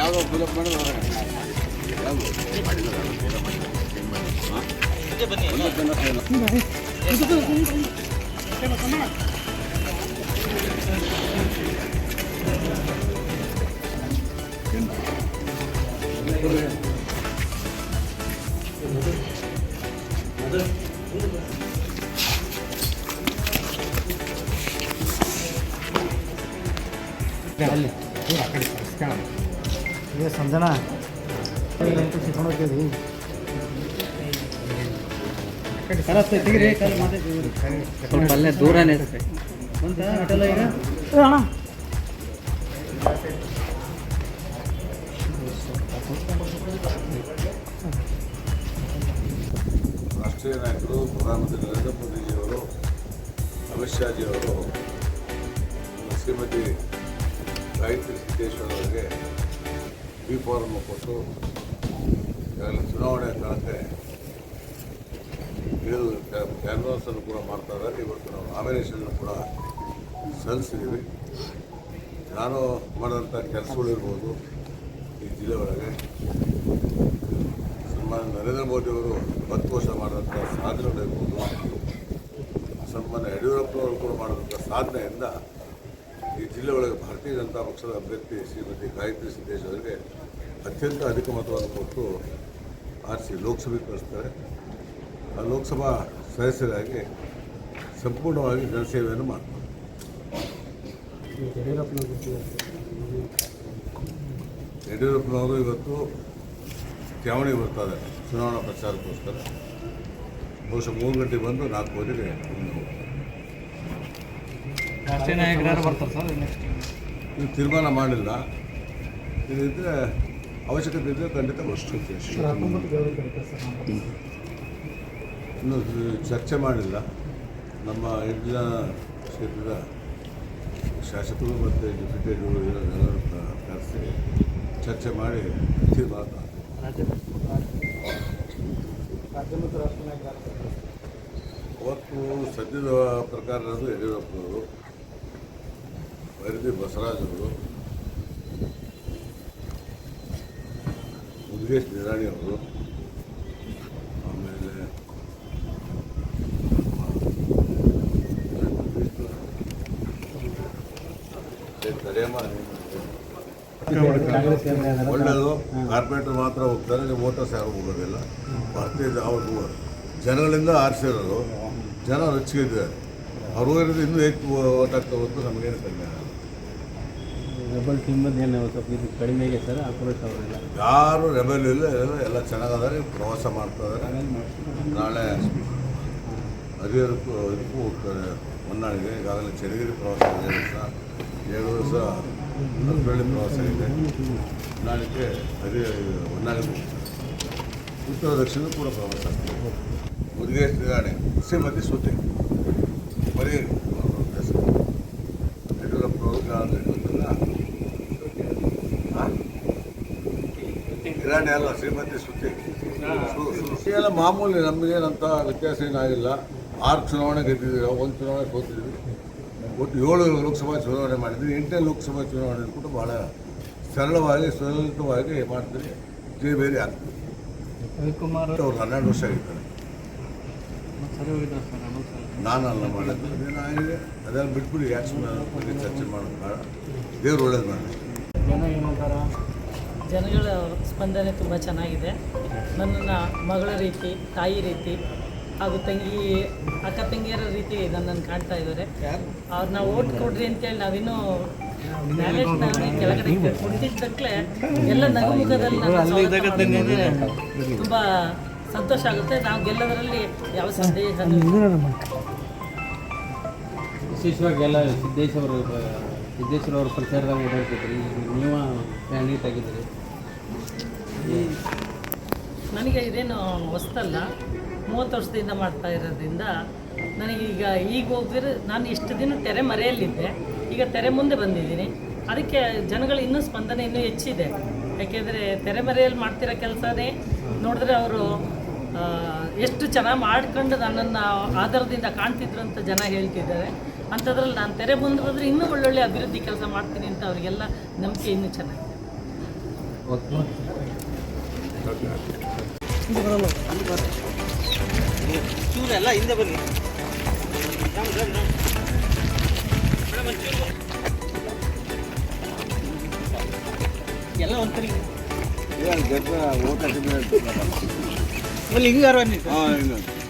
ಯಾವಾಗ ಫಿಲಪ್ ಮಾಡಿ ಯಾವುದು ಮಾಡಿಲ್ಲ ನಾನು ಬೇಗ ಮಾಡಿಲ್ಲ. ಏನ್ ಮಾಡಿ? ಹಾ? ಒಂದು ಜನ ಏನು? ಅಲ್ಲಿ ಆ ಕಡೆ ಕಳಿಸ್ಕೊಳ ಏ ಸಂಜನಾ. ಸಿಕ್ಕೊಂಡು ಹೋಗ್ತೀವಿ ತೆಗಿರಿ ಸ್ವಲ್ಪ ಅಲ್ಲೇ ದೂರನೇ ಅಣ್ಣ? ರಾಷ್ಟ್ರೀಯ ನಾಯಕರು ಪ್ರಧಾನಮಂತ್ರಿ ನರೇಂದ್ರ ಮೋದಿಜಿಯವರು ಅಮಿತ್ ಶಾಜಿಯವರು ಶ್ರೀಮತಿ ಗಾಯತ್ರಿ ಸಿದ್ದೇಶ್ವರ ಅವರಿಗೆ ಬಿ ಫಾರ್ಮ್ ಕೊಟ್ಟು ಚುನಾವಣೆ ಕಾಲಕ್ಕೆ ಕ್ಯಾನ್ವಾಸ್ ಅನ್ನು ಕೂಡ ಮಾಡ್ತಾ ಇದ್ದಾರೆ. ಇವತ್ತು ನಾವು ನಾಮಿನೇಷನ್ ಕೂಡ ಸಲ್ಲಿಸಿದ್ದೀವಿ. ನಾನು ಮಾಡಿದಂಥ ಕೆಲಸಗಳಿರ್ಬೋದು ಈ ಜಿಲ್ಲೆ ಒಳಗೆ. ಸನ್ಮಾನ್ಯ ನರೇಂದ್ರ ಮೋದಿಯವರು ಹತ್ತು ವರ್ಷ ಮಾಡಿದಂಥ ಸಾಧನೆಗಳಿರ್ಬೋದು ಸನ್ಮಾನ್ಯ ಯಡಿಯೂರಪ್ಪನವರು ಕೂಡ ಮಾಡಿದಂಥ ಸಾಧನೆಯಿಂದ ಈ ಜಿಲ್ಲೆ ಒಳಗೆ ಭಾರತೀಯ ಜನತಾ ಪಕ್ಷದ ಅಭ್ಯರ್ಥಿ ಶ್ರೀಮತಿ ಗಾಯತ್ರಿ ಸಿದ್ದೇಶ್ ಅವರಿಗೆ ಅತ್ಯಂತ ಅಧಿಕ ಮತವನ್ನು ಕೊಟ್ಟು ಆರಿಸಿ ಲೋಕಸಭೆಗೆ ಕಳಿಸ್ತಾರೆ. ಆ ಲೋಕಸಭಾ ಸದಸ್ಯರಾಗಿ ಸಂಪೂರ್ಣವಾಗಿ ಜನಸೇವೆಯನ್ನು ಮಾಡ್ತಾರೆ. ಯಡಿಯೂರಪ್ಪನವರು ಇವತ್ತು ತ್ಯಾವಣಿ ಬರ್ತಾ ಇದ್ದಾರೆ. ಚುನಾವಣಾ ಪ್ರಚಾರಕ್ಕೋಸ್ಕರ. ಬಹುಶಃ ಮೂರು ಗಂಟೆಗೆ ಬಂದು ನಾಲ್ಕು ಇನ್ನು ರಾಷ್ಟ್ರೀಯ ನಾಯಕರು ಯಾರು ಬರ್ತಾರೆ ಸರ್ ನೆಕ್ಸ್ಟ್ ಇನ್ನು ತೀರ್ಮಾನ ಮಾಡಿಲ್ಲ. ಇದ್ರೆ ಅವಶ್ಯಕತೆ ಇದ್ದರೆ ಖಂಡಿತ ಅಷ್ಟು ಇನ್ನೂ ಚರ್ಚೆ ಮಾಡಿಲ್ಲ. ನಮ್ಮ ಎಲ್ಲ ಕ್ಷೇತ್ರದ ಶಾಸಕರು ಮತ್ತು ಡೆಪ್ಯೂಟೇಗಳು ಎಲ್ಲರೂ ಕರೆಸಿ ಚರ್ಚೆ ಮಾಡಿ ತೀರ್ಮಾನ ಅವತ್ತು ಸದ್ಯದ ಪ್ರಕಾರ ಯಡಿಯೂರಪ್ಪನವರು ವೈರದಿ ಬಸವರಾಜ್ ಅವರು ಮುರುಗೇಶ್ ನಿರಾಣಿ ಅವರು, ಆಮೇಲೆ ಒಳ್ಳೆಯದು ಕಾರ್ಪೊರೇಟರ್ ಮಾತ್ರ ಹೋಗ್ತಾರೆ ನೀವು ವೋಟರ್ಸ್ ಯಾರು ಹೋಗೋದಿಲ್ಲ. ಭಾರತೀಯ ಅವ್ರು ಜನಗಳಿಂದ ಆರಿಸಿರೋದು. ಜನ ರೊಚ್ಚಿಗಿದ್ದಾರೆ ಅವ್ರು ಹೋಗಿರೋದು ಇನ್ನೂ ಹೆಚ್ಚು ಓದಾಗ್ತಾ ಹೊತ್ತು ನಮಗೇನು ಕಡಿಮೆ ಆಗಲ್ಲ. ಡಬಲ್ ಟೀಮ್ ಏನು ಸ್ವಲ್ಪ ಇದು ಕಡಿಮೆ ಆಗಿದೆ ಸರ್ ಆಕ್ರೋಶ ಅವರೆಲ್ಲ? ಯಾರು ರೆಬಲ್ ಇಲ್ಲ ಎಲ್ಲ ಎಲ್ಲ ಚೆನ್ನಾಗದಾರೆ ಪ್ರವಾಸ ಮಾಡ್ತಾ ಇದ್ದಾರೆ ನಾಳೆ ಹರಿಹರಕ್ಕೂ ಇದಕ್ಕೂ ಹೋಗ್ತಾರೆ. ಹೊನ್ನಾಳಿಗೆ ಈಗಾಗಲೇ ಚಳಿಗಿರಿ ಪ್ರವಾಸ ಇದೆ ದಿವಸ ಏಳು ದಿವಸ ಹರಪಳ್ಳಿ ಪ್ರವಾಸ ಇದೆ. ಹೊನ್ನಾಳಿಗೆ ಹರಿಹ ಹೊನ್ನಾಳಿಗೆ ಹೋಗ್ತಾರೆ. ಉತ್ತರ ದಕ್ಷಿಣ ಕೂಡ ಪ್ರವಾಸ ಮುರುಗೇಶ್ ನಿರಾಣಿ ಶ್ರೀಮತಿ ಸುದ್ದಿ ಬರೀ ಅಲ್ಲ ಶ್ರೀಮತಿ ಸು- ಶ್ರುತಿ ಎಲ್ಲ ಮಾಮೂಲಿ ನಮಗೇನಂತ ವ್ಯತ್ಯಾಸ ಏನಾಗಿಲ್ಲ ಆರು ಚುನಾವಣೆ ಗೆದ್ದಿದ್ದೀವಿ ಒಂದು ಚುನಾವಣೆ ಸೋತಿದ್ವಿ ಒಟ್ಟು ಏಳು ಲೋಕಸಭಾ ಚುನಾವಣೆ ಮಾಡಿದ್ವಿ ಎಂಟನೇ ಲೋಕಸಭಾ ಚುನಾವಣೆ ಕೂಡ ಭಾಳ ಸರಳವಾಗಿ ಸುಲಲಿತವಾಗಿ ಮಾಡ್ತೀವಿ ಜೇ ಬೇರೆ ಆಗ್ತದೆ. ರವಿಕುಮಾರ್ ಅವ್ರು ಹನ್ನೆರಡು ವರ್ಷ ಆಗಿದ್ದಾರೆ. ನಾನಲ್ಲ ಮಾಡೋದು. ಅದೇನಾಗಿದೆ ಅದೆಲ್ಲ ಬಿಟ್ಬಿಡಿ ಯಾಕೆ ಬಗ್ಗೆ ಚರ್ಚೆ ಮಾಡೋದು ಬೇಡ. ದೇವ್ರು ಒಳ್ಳೇದು ಮಾಡಿ ಜನ ಏನಂತಾರ ಜನಗಳ ಸ್ಪಂದನೆ ತುಂಬ ಚೆನ್ನಾಗಿದೆ. ನನ್ನ ಮಗಳ ರೀತಿ ತಾಯಿ ರೀತಿ ಹಾಗೂ ತಂಗಿ ಅಕ್ಕ ತಂಗಿಯರ ರೀತಿ ನನ್ನನ್ನು ಕಾಣ್ತಾ ಇದ್ದಾರೆ. ಅವ್ರನ್ನ ಓಟ್ ಕೊಡ್ರಿ ಅಂತೇಳಿ ನಾವಿನ್ನೂ ಬ್ಯಾಲೆಟ್ನಲ್ಲಿ ಕೆಳಗಡೆ ಕುಳಿತಿದ್ದಕ್ಕಲೇ ಎಲ್ಲ ನಗುಮುಖದಲ್ಲಿ. ತುಂಬ ಸಂತೋಷ ಆಗುತ್ತೆ. ನಾವು ಗೆಲ್ಲೋದ್ರಲ್ಲಿ ಯಾವ ಸಂದೇಹ ವಿಶೇಷವಾಗಿ ಎಲ್ಲ ಸಿದ್ದೇಶ್ವರ ಅವರು ಸಿದ್ದೇಶ್ವರ ಅವ್ರ ಪ್ರಚಾರದಾಗ ಓಡಾಡ್ತಿದ್ರಿ. ನೀವು ಕ್ಯಾಂಡಿಡೇಟ್ ಆಗಿದ್ದೀರಿ. ನನಗೆ ಇದೇನು ಹೊಸ್ತಲ್ಲ. ಮೂವತ್ತು ವರ್ಷದಿಂದ ಮಾಡ್ತಾ ಇರೋದ್ರಿಂದ ನನಗೀಗ ಈಗ ಹೋಗಿದ್ರೆ ನಾನು ಇಷ್ಟು ದಿನ ತೆರೆ ಮರೆಯಲ್ಲಿದ್ದೆ. ಈಗ ತೆರೆ ಮುಂದೆ ಬಂದಿದ್ದೀನಿ. ಅದಕ್ಕೆ ಜನಗಳು ಇನ್ನೂ ಸ್ಪಂದನೆ ಇನ್ನೂ ಹೆಚ್ಚಿದೆ. ಯಾಕೆಂದರೆ ತೆರೆಮರೆಯಲ್ಲಿ ಮಾಡ್ತಿರೋ ಕೆಲಸನೇ ನೋಡಿದ್ರೆ ಅವರು ಎಷ್ಟು ಚೆನ್ನಾಗಿ ಮಾಡ್ಕೊಂಡು ನನ್ನನ್ನು ಆಧಾರದಿಂದ ಕಾಣ್ತಿದ್ರು ಅಂತ ಜನ ಹೇಳ್ತಿದ್ದಾರೆ. ಅಂಥದ್ರಲ್ಲಿ ನಾನು ತೆರೆ ಬಂದಿರೋದ್ರೆ ಇನ್ನೂ ಒಳ್ಳೊಳ್ಳೆ ಅಭಿವೃದ್ಧಿ ಕೆಲಸ ಮಾಡ್ತೀನಿ ಅಂತ ಅವರಿಗೆಲ್ಲ ನಂಬಿಕೆ ಇನ್ನೂ ಚೆನ್ನಾಗಿದೆ. ಎಲ್ಲ ಹಿಂದೆ ಬನ್ನಿ. ಎಲ್ಲ ಒಂದ್ಸರಿ ಓಟ ¿Qué es eso?